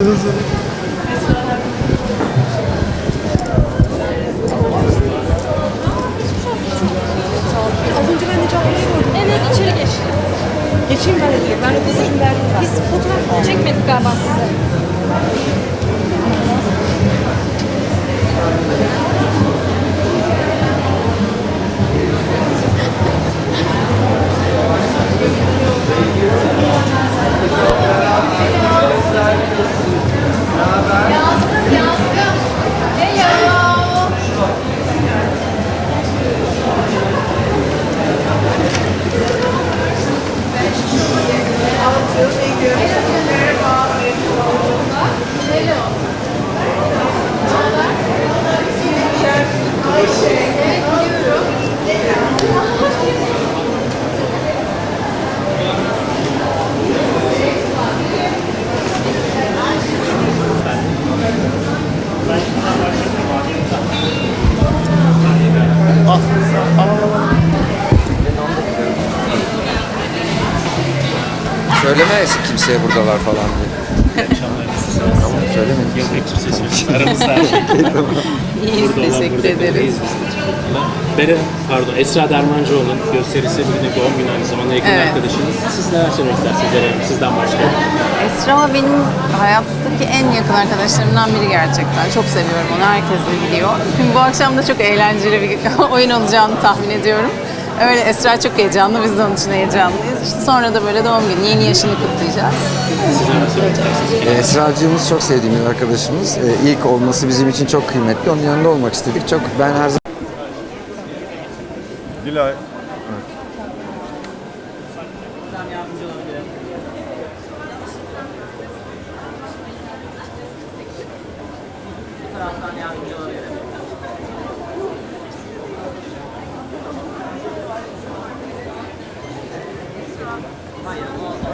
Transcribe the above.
Az önce ben de Cafer'e sordum. Evet içeri geçti. Geçeyim ben de direkt. Ben de verdim. Biz fotoğraf çekmedik galiba size. Söyleme kimseye buradalar falan diye. Tamam söylemedim. Yok hiçbir ses yok. Aramızda her şey. İyiyiz, Burada olan teşekkür burada ederiz. Beren, pardon Esra Dermancıoğlu'nun gösterisi bugün de doğum günü aynı zamanda yakın Evet. arkadaşınız. Siz neler söylemek istersiniz Beren? Sizden başlayalım. Esra benim hayattaki en yakın arkadaşlarımdan biri gerçekten. Çok seviyorum onu, herkes de biliyor. Şimdi bu akşam da çok eğlenceli bir oyun olacağını tahmin ediyorum. Öyle Esra çok heyecanlı, biz de onun için heyecanlıyız. İşte sonra da böyle doğum günü, yeni yaşını kutlayacağız. Ee, Esra'cığımız çok sevdiğimiz arkadaşımız. Ee, ilk olması bizim için çok kıymetli. Onun yanında olmak istedik. Çok ben her zaman Dilay. taraftan yardımcı olabilirim. Bye.